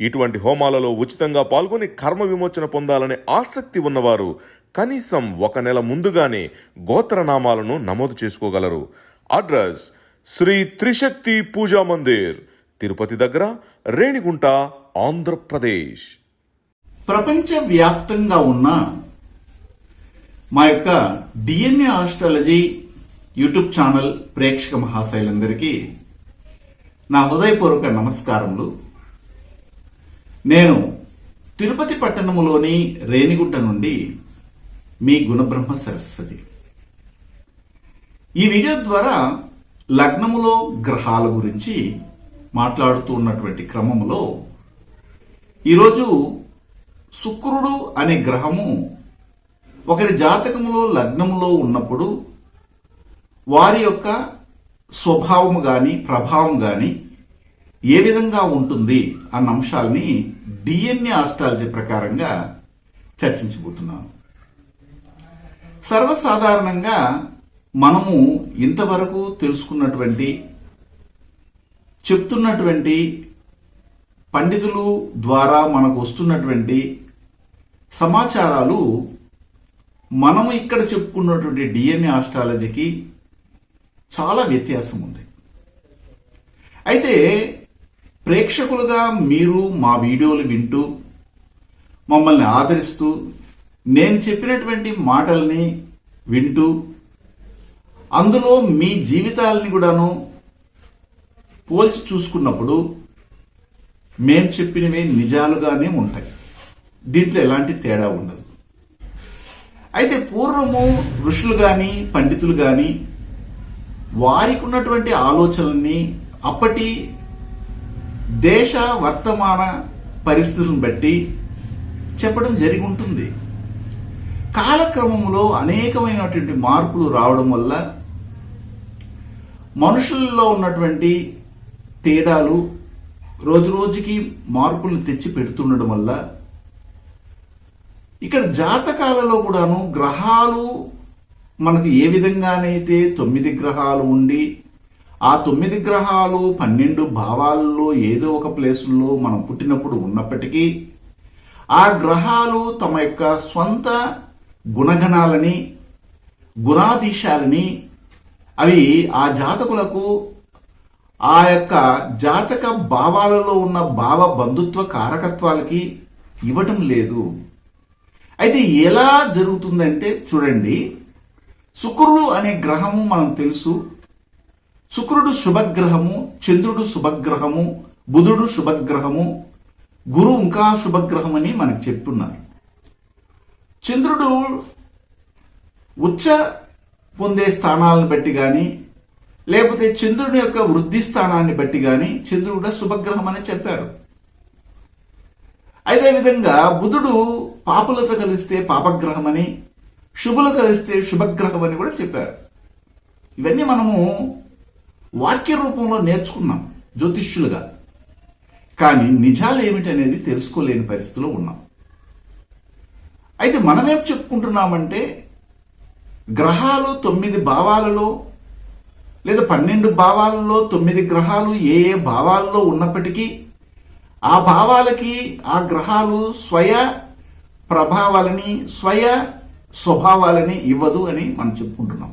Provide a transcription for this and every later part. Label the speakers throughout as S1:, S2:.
S1: ఇటువంటి హోమాలలో ఉచితంగా పాల్గొని కర్మ విమోచన పొందాలనే ఆసక్తి ఉన్నవారు కనీసం ఒక నెల ముందుగానే గోత్రనామాలను నమోదు చేసుకోగలరు. అడ్రస్ శ్రీ త్రిశక్తి పూజా మందిర్ తిరుపతి దగ్గర రేణిగుంట ఆంధ్రప్రదేశ్.
S2: ప్రపంచ వ్యాప్తంగా ఉన్న మా యొక్క డిఎన్ఏ ఆస్ట్రాలజీ యూట్యూబ్ ఛానల్ ప్రేక్షక మహాశైలందరికీ నా హృదయపూర్వక నమస్కారములు. నేను తిరుపతి పట్టణములోని రేణిగుట్ట నుండి మీ గుణబ్రహ్మ సరస్వతి. ఈ వీడియో ద్వారా లగ్నములో గ్రహాల గురించి మాట్లాడుతూ ఉన్నటువంటి క్రమంలో ఈరోజు శుక్రుడు అనే గ్రహము ఒకరి జాతకములో లగ్నములో ఉన్నప్పుడు వారి యొక్క స్వభావము కానీ ప్రభావం కానీ ఏ విధంగా ఉంటుంది అన్న అంశాలని డిఎన్ఏ ఆస్ట్రాలజీ ప్రకారంగా చర్చించబోతున్నాను. సర్వసాధారణంగా మనము ఇంతవరకు తెలుసుకున్నటువంటి చెప్తున్నటువంటి పండితులు ద్వారా మనకు వస్తున్నటువంటి సమాచారాలు మనము ఇక్కడ చెప్పుకున్నటువంటి డిఎన్ఏ ఆస్ట్రాలజీకి చాలా వ్యత్యాసం ఉంది. అయితే ప్రేక్షకులుగా మీరు మా వీడియోలు వింటూ మమ్మల్ని ఆదరిస్తూ నేను చెప్పినటువంటి మాటల్ని వింటూ అందులో మీ జీవితాలని కూడాను పోల్చి చూసుకున్నప్పుడు మేం చెప్పినవి నిజాలుగానే ఉంటాయి. దీంట్లో ఎలాంటి తేడా ఉండదు. అయితే పూర్వము ఋషులు కానీ పండితులు కానీ వారికి ఉన్నటువంటి ఆలోచనల్ని అప్పటి దేశ వర్తమాన పరిస్థితులను బట్టి చెప్పడం జరిగి ఉంటుంది కాలక్రమంలో అనేకమైనటువంటి మార్పులు రావడం వల్ల మనుషుల్లో ఉన్నటువంటి తేడాలు రోజు రోజుకి మార్పులు తెచ్చి పెడుతుండడం వల్ల ఇక్కడ జాతకాలలో కూడాను గ్రహాలు మనకి ఏ విధంగానైతే తొమ్మిది గ్రహాలు ఉండి ఆ తొమ్మిది గ్రహాలు పన్నెండు భావాల్లో ఏదో ఒక ప్లేసుల్లో మనం పుట్టినప్పుడు ఉన్నప్పటికీ ఆ గ్రహాలు తమ యొక్క స్వంత గుణగణాలని గుణాధీశాలని అవి ఆ జాతకులకు ఆ యొక్క జాతక భావాలలో ఉన్న భావ బంధుత్వ కారకత్వాలకి ఇవ్వటం లేదు. అయితే ఎలా జరుగుతుందంటే చూడండి శుక్రుడు అనే గ్రహము మనం తెలుసు. శుక్రుడు శుభగ్రహము చంద్రుడు శుభగ్రహము బుధుడు శుభగ్రహము గురు ఇంకా శుభగ్రహం అని మనకు చెప్తున్నారు. చంద్రుడు ఉచ్చ పొందే స్థానాలను బట్టి కానీ లేకపోతే చంద్రుడి యొక్క వృద్ధి స్థానాన్ని బట్టి కానీ చంద్రుడు కూడా శుభగ్రహం అని చెప్పారు. అదే విధంగా బుధుడు పాపులతో కలిస్తే పాపగ్రహం అని శుభులు కలిస్తే శుభగ్రహం అని కూడా చెప్పారు. ఇవన్నీ మనము వాక్య రూపంలో నేర్చుకున్నాం జ్యోతిష్యులుగా. కానీ నిజాలు ఏమిటనేది తెలుసుకోలేని పరిస్థితిలో ఉన్నాం. అయితే మనమేం చెప్పుకుంటున్నామంటే గ్రహాలు తొమ్మిది భావాలలో లేదా పన్నెండు భావాలలో తొమ్మిది గ్రహాలు ఏ ఏ భావాల్లో ఉన్నప్పటికీ ఆ భావాలకి ఆ గ్రహాలు స్వయ ప్రభావాలని స్వయ స్వభావాలని ఇవ్వదు అని మనం చెప్పుకుంటున్నాం.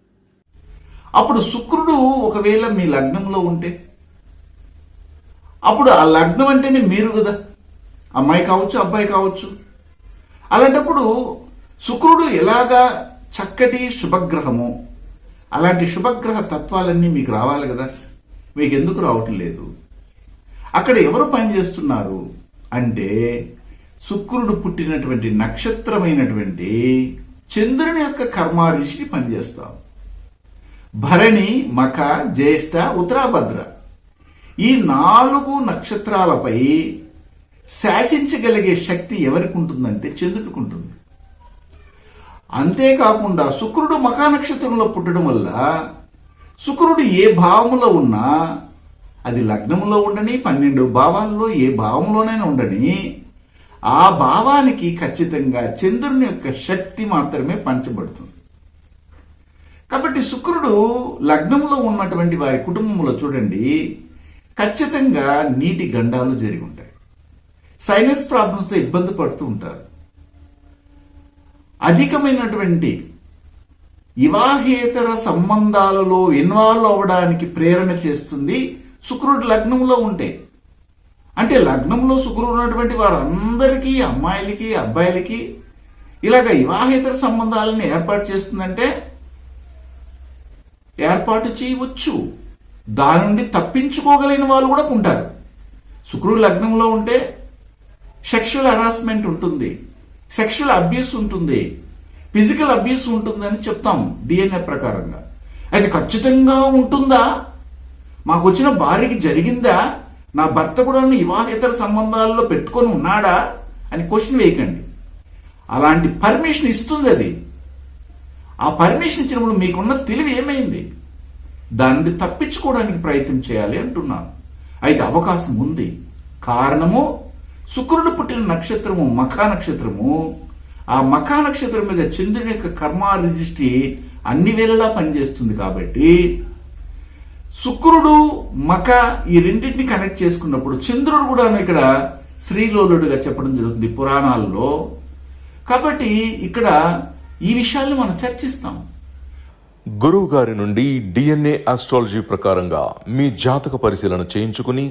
S2: అప్పుడు శుక్రుడు ఒకవేళ మీ లగ్నంలో ఉంటే అప్పుడు ఆ లగ్నం అంటేనే మీరు కదా. అమ్మాయి కావచ్చు అబ్బాయి కావచ్చు. అలాంటప్పుడు శుక్రుడు ఎలాగా చక్కటి శుభగ్రహము అలాంటి శుభగ్రహ తత్వాలన్నీ మీకు రావాలి కదా. మీకు ఎందుకు రావటం లేదు. అక్కడ ఎవరు పనిచేస్తున్నారు అంటే శుక్రుడు పుట్టినటువంటి నక్షత్రమైనటువంటి చంద్రుని యొక్క కర్మారిషి పనిచేస్తాం భరణి మఖ జ్యేష్ఠ ఉత్తరాభద్ర. ఈ నాలుగు నక్షత్రాలపై శాసించగలిగే శక్తి ఎవరికి ఉంటుందంటే చంద్రుడికి ఉంటుంది అంతేకాకుండా శుక్రుడు మఖా నక్షత్రంలో పుట్టడం వల్ల శుక్రుడు ఏ భావములో ఉన్నా అది లగ్నంలో ఉండని పన్నెండు భావాల్లో ఏ భావంలోనైనా ఉండని ఆ భావానికి ఖచ్చితంగా చంద్రుని యొక్క శక్తి మాత్రమే పంచబడుతుంది. కాబట్టి శుక్రుడు లగ్నంలో ఉన్నటువంటి వారి కుటుంబంలో చూడండి ఖచ్చితంగా నీటి గండాలు జరిగి ఉంటాయి. సైనస్ ప్రాబ్లమ్స్తో ఇబ్బంది పడుతూ ఉంటారు. అధికమైనటువంటి వివాహేతర సంబంధాలలో ఇన్వాల్వ్ అవ్వడానికి ప్రేరణ చేస్తుంది శుక్రుడు లగ్నంలో ఉంటే. అంటే లగ్నంలో శుక్రుడు ఉన్నటువంటి వారందరికీ అమ్మాయిలకి అబ్బాయిలకి ఇలాగ వివాహేతర సంబంధాలను ఏర్పాటు చేస్తుందంటే ఏర్పాటు చేయవచ్చు. దాని నుండి తప్పించుకోగలిగిన వాళ్ళు కూడా ఉంటారు. శుక్రుడు లగ్నంలో ఉంటే సెక్షువల్ హరాస్మెంట్ ఉంటుంది. సెక్షువల్ అబ్యూస్ ఉంటుంది. ఫిజికల్ అబ్యూస్ ఉంటుందని చెప్తాం డిఎన్ఏ ప్రకారంగా. అది ఖచ్చితంగా ఉంటుందా? మాకు వచ్చిన భార్యకి జరిగిందా? నా భర్త కూడా వివాహేతర సంబంధాల్లో పెట్టుకొని ఉన్నాడా? అని క్వశ్చన్ వేయకండి. అలాంటి పర్మిషన్ ఇస్తుంది అది. ఆ పర్మిషన్ ఇచ్చినప్పుడు మీకున్న తెలివి ఏమైంది? దాన్ని తప్పించుకోవడానికి ప్రయత్నం చేయాలి అంటున్నాను. అయితే అవకాశం ఉంది. కారణము శుక్రుడు పుట్టిన నక్షత్రము మఖా నక్షత్రము. ఆ మఖా నక్షత్రం మీద చంద్రుని యొక్క కర్మ రిజిస్ట్రీ అన్ని వేళలా పనిచేస్తుంది కాబట్టి శుక్రుడు మక ఈ రెండింటిని కనెక్ట్ చేసుకున్నప్పుడు చంద్రుడు కూడా ఇక్కడ శ్రీలోలుడుగా చెప్పడం జరుగుతుంది పురాణాల్లో. కాబట్టి ఇక్కడ ఈ విషయాల్ని మనం చర్చిస్తాం.
S1: గురువు గారి నుండి డిఎన్ఏ ఆస్ట్రాలజీ ప్రకారంగా మీ జాతక పరిశీలన చేయించుకుని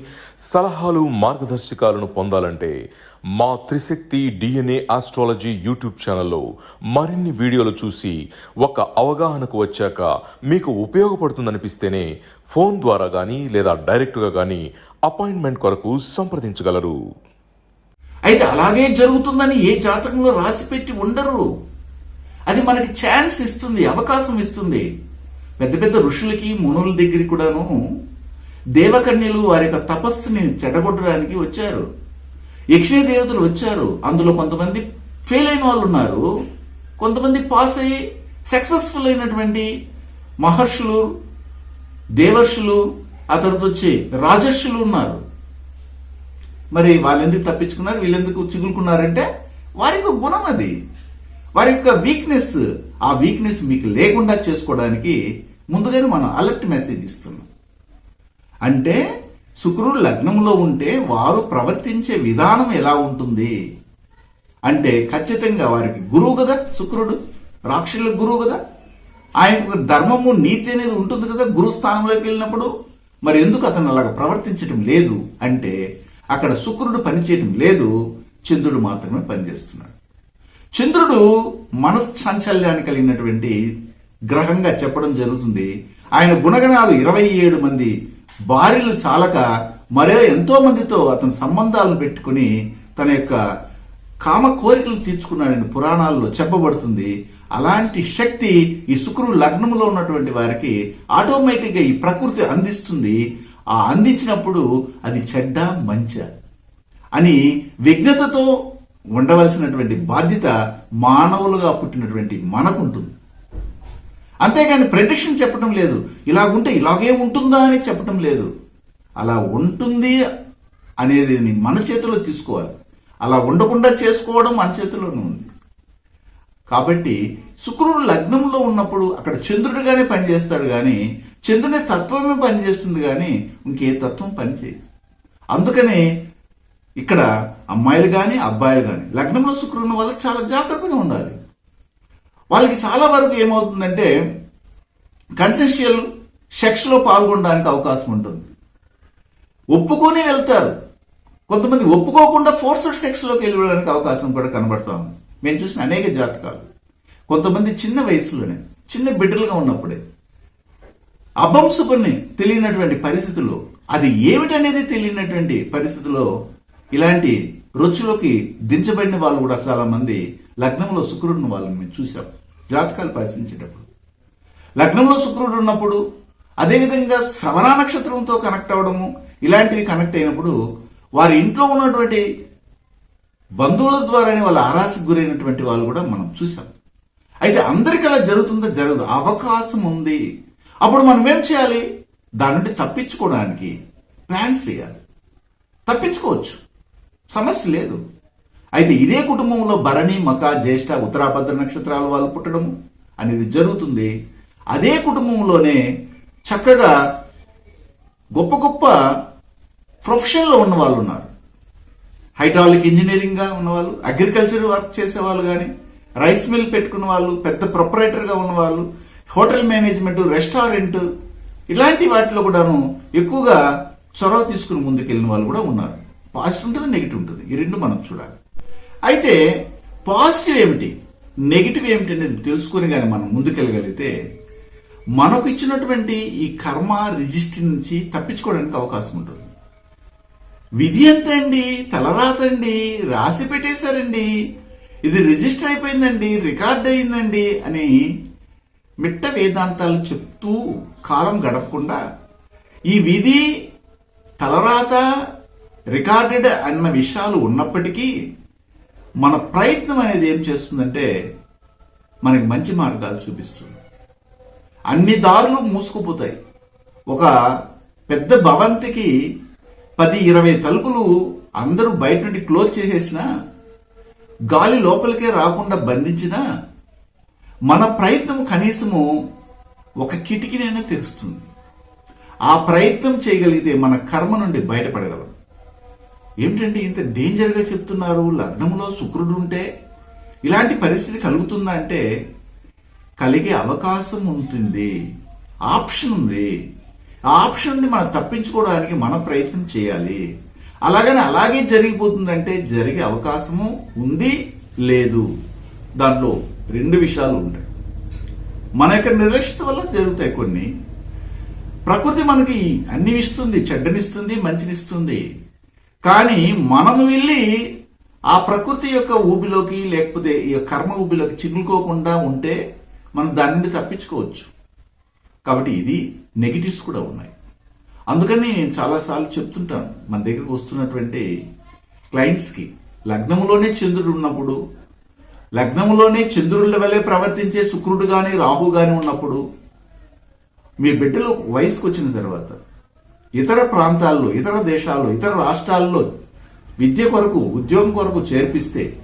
S1: సలహాలు మార్గదర్శకాలను పొందాలంటే మా త్రిశక్తి డిఎన్ఏ ఆస్ట్రాలజీ యూట్యూబ్ ఛానల్లో మరిన్ని వీడియోలు చూసి ఒక అవగాహనకు వచ్చాక మీకు ఉపయోగపడుతుందనిపిస్తేనే ఫోన్ ద్వారా కానీ లేదా డైరెక్ట్గా కానీ అపాయింట్మెంట్ కొరకు సంప్రదించగలరు.
S2: అయితే అలాగే జరుగుతుందని ఏ జాతకంలో రాసిపెట్టి ఉండరు. అది మనకి ఛాన్స్ ఇస్తుంది అవకాశం ఇస్తుంది. పెద్ద పెద్ద ఋషులకి మునుల దగ్గరికి కూడాను దేవకన్యలు వారి యొక్క తపస్సుని చెడగొట్టడానికి వచ్చారు. యక్షిణ దేవతలు వచ్చారు. అందులో కొంతమంది ఫెయిల్ అయిన వాళ్ళు ఉన్నారు. కొంతమంది పాస్ అయ్యి సక్సెస్ఫుల్ అయినటువంటి మహర్షులు దేవర్షులు ఆ తర్వాత వచ్చి రాజర్షులు ఉన్నారు. మరి వాళ్ళెందుకు తప్పించుకున్నారు? వీళ్ళెందుకు చిగులుకున్నారంటే వారి యొక్క గుణం అది. వారి యొక్క వీక్నెస్ ఆ వీక్నెస్ మీకు లేకుండా చేసుకోవడానికి ముందుగానే మనం అలర్ట్ మెసేజ్ ఇస్తున్నాం. అంటే శుక్రుడు లగ్నంలో ఉంటే వారు ప్రవర్తించే విధానం ఎలా ఉంటుంది? అంటే ఖచ్చితంగా వారికి గురువు కదా శుక్రుడు రాక్షసుల గురువు కదా. ఆయనకు ధర్మము నీతి అనేది ఉంటుంది కదా గురు స్థానంలోకి వెళ్ళినప్పుడు. మరి ఎందుకు అతను అలాగ ప్రవర్తించడం లేదు? అంటే అక్కడ శుక్రుడు పనిచేయడం లేదు చంద్రుడు మాత్రమే పనిచేస్తున్నాడు. చంద్రుడు మనశ్చాంచల్యాన్ని కలిగినటువంటి గ్రహంగా చెప్పడం జరుగుతుంది. ఆయన గుణగణాలు ఇరవై ఏడు మంది భార్యలు చాలక మరో ఎంతో మందితో అతని సంబంధాలను పెట్టుకుని తన యొక్క కామ కోరికలు తీర్చుకున్నాడని పురాణాల్లో చెప్పబడుతుంది. అలాంటి శక్తి ఈ శుక్రుడు లగ్నంలో ఉన్నటువంటి వారికి ఆటోమేటిక్గా ఈ ప్రకృతి అందిస్తుంది. ఆ అందించినప్పుడు అది చెడ్డ మంచ అని విఘ్నతతో ఉండవలసినటువంటి బాధ్యత మానవులుగా పుట్టినటువంటి మనకుంటుంది. అంతేగాని ప్రెడిక్షన్ చెప్పడం లేదు. ఇలాగుంటే ఇలాగే ఉంటుందా అని చెప్పడం లేదు. అలా ఉంటుంది అనేది మన చేతిలో తీసుకోవాలి. అలా ఉండకుండా చేసుకోవడం మన చేతిలోనే ఉంది. కాబట్టి శుక్రుడు లగ్నంలో ఉన్నప్పుడు అక్కడ చంద్రుడిగానే పనిచేస్తాడు కానీ చంద్రుని తత్వమే పనిచేస్తుంది కానీ ఇంకే తత్వం పనిచేయదు. అందుకనే ఇక్కడ అమ్మాయిలు కానీ అబ్బాయిలు కానీ లగ్నంలో శుక్రుడు ఉన్న వాళ్ళకి చాలా జాగ్రత్తగా ఉండాలి. వాళ్ళకి చాలా వరకు ఏమవుతుందంటే కన్సెషియల్ సెక్స్లో పాల్గొనడానికి అవకాశం ఉంటుంది. ఒప్పుకొని వెళ్తారు. కొంతమంది ఒప్పుకోకుండా ఫోర్స్డ్ సెక్స్లోకి వెళ్ళడానికి అవకాశం కూడా కనబడతా ఉంది. మేము చూసిన అనేక జాతకాలు. కొంతమంది చిన్న వయసులోనే చిన్న బిడ్డలుగా ఉన్నప్పుడే అభంసుకుని తెలియనటువంటి పరిస్థితులు అది ఏమిటనేది తెలియనటువంటి పరిస్థితిలో ఇలాంటి రొచ్చులోకి దించబడిన వాళ్ళు కూడా చాలా మంది. లగ్నంలో శుక్రుడిని వాళ్ళని మేము చూసాం జాతకాలు పరిశీలించేటప్పుడు లగ్నంలో శుక్రుడు ఉన్నప్పుడు అదేవిధంగా శ్రవణ నక్షత్రంతో కనెక్ట్ అవ్వడము ఇలాంటివి కనెక్ట్ అయినప్పుడు వారి ఇంట్లో ఉన్నటువంటి బంధువుల ద్వారానే వాళ్ళ ఆరాశకు గురైనటువంటి వాళ్ళు కూడా మనం చూసాం అయితే అందరికి అలా జరుగుతుందో? జరగదు. అవకాశం ఉంది. అప్పుడు మనం ఏం చేయాలి? దాని నుండి తప్పించుకోవడానికి ప్లాన్స్ చేయాలి తప్పించుకోవచ్చు. సమస్య లేదు. అయితే ఇదే కుటుంబంలో భరణి మక జ్యేష్ఠ ఉత్తరాభద్ర నక్షత్రాల వాళ్ళు పుట్టడము అనేది జరుగుతుంది. అదే కుటుంబంలోనే చక్కగా గొప్ప గొప్ప ప్రొఫెషన్లో ఉన్న వాళ్ళు ఉన్నారు. హైడ్రాలిక్ ఇంజనీరింగ్గా ఉన్నవాళ్ళు అగ్రికల్చర్ వర్క్ చేసే వాళ్ళు కానీ రైస్ మిల్ పెట్టుకున్న వాళ్ళు పెద్ద ప్రొపరేటర్గా ఉన్నవాళ్ళు హోటల్ మేనేజ్మెంట్ రెస్టారెంట్ ఇలాంటి వాటిలో కూడాను ఎక్కువగా చొరవ తీసుకుని ముందుకెళ్ళిన వాళ్ళు కూడా ఉన్నారు. పాజిటివ్ ఉంటుంది నెగిటివ్ ఉంటుంది. ఈ రెండు మనం చూడాలి. అయితే పాజిటివ్ ఏమిటి? నెగిటివ్ ఏమిటి అనేది తెలుసుకుని కానీ మనం ముందుకెళ్ళగలిగితే మనకు ఇచ్చినటువంటి ఈ కర్మ రిజిస్ట్రీ నుంచి తప్పించుకోవడానికి అవకాశం ఉంటుంది. విధి ఎంత అండి? తలరాతండి రాసి పెట్టేశారండి? ఇది రిజిస్టర్ అయిపోయిందండి? రికార్డ్ అయిందండి? అని మిట్ట వేదాంతాలు చెప్తూ కాలం గడపకుండా ఈ విధి తలరాత రికార్డెడ్ అన్న విషయాలు ఉన్నప్పటికీ మన ప్రయత్నం అనేది ఏం చేస్తుందంటే మనకి మంచి మార్గాలు చూపిస్తుంది. అన్ని దారులు మూసుకుపోతాయి. ఒక పెద్ద భవంతికి పది ఇరవై తలుపులు అందరూ బయట నుండి క్లోజ్ చేసేసినా గాలి లోపలికే రాకుండా బంధించినా మన ప్రయత్నం కనీసము ఒక కిటికీనైనా తెరుస్తుంది. ఆ ప్రయత్నం చేయగలిగితే మన కర్మ నుండి బయటపడగలం. ఏమిటంటే ఇంత డేంజర్గా చెప్తున్నారు? లగ్నంలో శుక్రుడు ఉంటే ఇలాంటి పరిస్థితి కలుగుతుందా అంటే కలిగే అవకాశం ఉంటుంది. ఆప్షన్ ఉంది. ఆ ఆప్షన్ని మనం తప్పించుకోవడానికి మన ప్రయత్నం చేయాలి. అలాగని అలాగే జరిగిపోతుందంటే జరిగే అవకాశము ఉంది లేదు. దాంట్లో రెండు విషయాలు ఉంటాయి. మన యొక్క నిర్లక్ష్యత వల్ల జరుగుతాయి కొన్ని. ప్రకృతి మనకి అన్ని ఇస్తుంది చెడ్డనిస్తుంది మంచినిస్తుంది. కానీ మనము వెళ్ళి ఆ ప్రకృతి యొక్క ఊబిలోకి లేకపోతే ఈ కర్మ ఊబిలోకి చిగులుకోకుండా ఉంటే మనం దాని నుండి తప్పించుకోవచ్చు. కాబట్టి ఇది నెగిటివ్స్ కూడా ఉన్నాయి. అందుకని నేను చాలాసార్లు చెప్తుంటాను మన దగ్గరకు వస్తున్నటువంటి క్లయింట్స్కి. లగ్నములోనే చంద్రుడు ఉన్నప్పుడు లగ్నములోనే చంద్రుల వలె ప్రవర్తించే శుక్రుడు కానీ రాహు కానీ ఉన్నప్పుడు మీ బిడ్డలు వయసుకు వచ్చిన తర్వాత ఇతర ప్రాంతాల్లో ఇతర దేశాల్లో ఇతర రాష్ట్రాల్లో విద్య కొరకు ఉద్యోగం కొరకు చేర్పిస్తే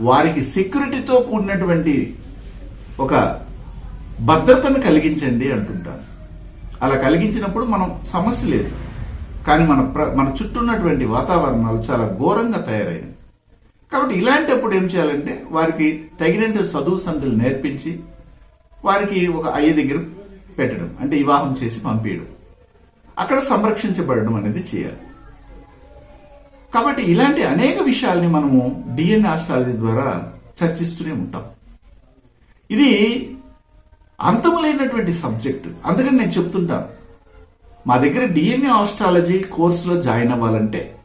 S2: వారికి సెక్యూరిటీతో కూడినటువంటి ఒక భద్రతను కలిగించండి అంటుంటాను అలా కలిగించినప్పుడు మనం సమస్య లేదు. కానీ మన ప్ర మన చుట్టూ ఉన్నటువంటి వాతావరణాలు చాలా ఘోరంగా తయారైనవి. కాబట్టి ఇలాంటప్పుడు ఏం చేయాలంటే వారికి తగినంత చదువు సందులు నేర్పించి వారికి ఒక అయ్య దగ్గర పెట్టడం. అంటే వివాహం చేసి పంపించడం అక్కడ సంరక్షించబడడం అనేది చేయాలి. కాబట్టి ఇలాంటి అనేక విషయాల్ని మనము డిఎన్ఏ ఆస్ట్రాలజీ ద్వారా చర్చిస్తూనే ఉంటాం. ఇది అంతములైనటువంటి సబ్జెక్టు. అందుకని నేను చెప్తుంటాను మా దగ్గర డిఎన్ఏ ఆస్ట్రాలజీ కోర్సులో జాయిన్ అవ్వాలంటే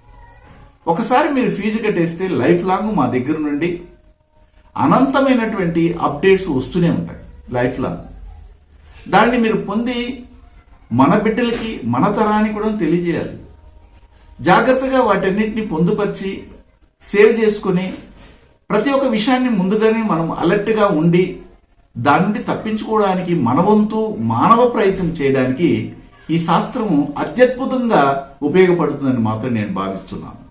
S2: ఒకసారి మీరు ఫీజు కట్టేస్తే లైఫ్ లాంగ్ మా దగ్గర నుండి అనంతమైనటువంటి అప్డేట్స్ వస్తూనే ఉంటాయి లైఫ్ లాంగ్. దాన్ని మీరు పొంది మన బిడ్డలకి మన తరానికి కూడా తెలియజేయాలి. జాగ్రత్తగా వాటన్నిటిని పొందుపరిచి సేవ్ చేసుకుని ప్రతి ఒక్క విషయాన్ని ముందుగానే మనం అలర్ట్గా ఉండి దాని నుండి తప్పించుకోవడానికి మన వంతు మానవ ప్రయత్నం చేయడానికి ఈ శాస్త్రము అత్యద్భుతంగా ఉపయోగపడుతుందని మాత్రం నేను భావిస్తున్నాను.